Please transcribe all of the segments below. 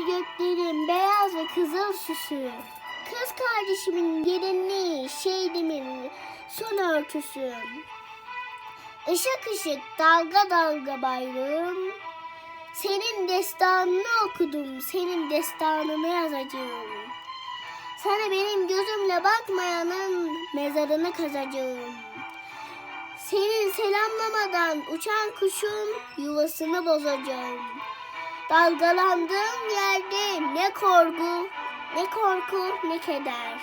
Mavi göklerin beyaz ve kızıl süsü. Kız kardeşimin gelinliği, şehrimin son örtüsü. Işık ışık dalga dalga bayrağım. Senin destanını okudum, senin destanını yazacağım. Sana benim gözümle bakmayanın mezarını kazacağım. Senin selamlamadan uçan kuşun yuvasını bozacağım. Dalgalandığım yerde ne korku, ne korku, ne keder.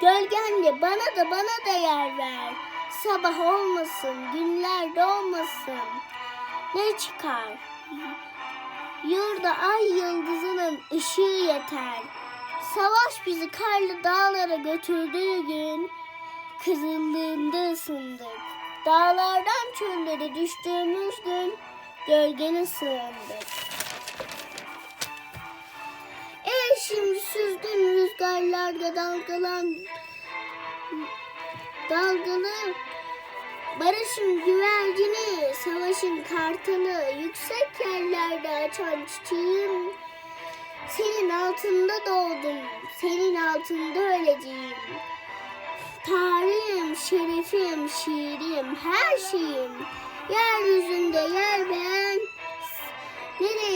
Gölgenle bana da bana da yer ver. Sabah olmasın, günler doğmasın. Ne çıkar? Yurda ay yıldızının ışığı yeter. Savaş bizi karlı dağlara götürdüğü gün kızıllığında ısındık. Dağlardan çöllere düştüğümüz gün gölgene sığındık. Ey şimdi süzdün rüzgarlarda dalgalan dalgalı Barışın güvercini, savaşın kartalı, yüksek yerlerde açan çiçeğim. Senin altında doğdum, senin altında öleceğim. Şerefim, şiirim, her şeyim. Yeryüzünde yer beğen. Nereye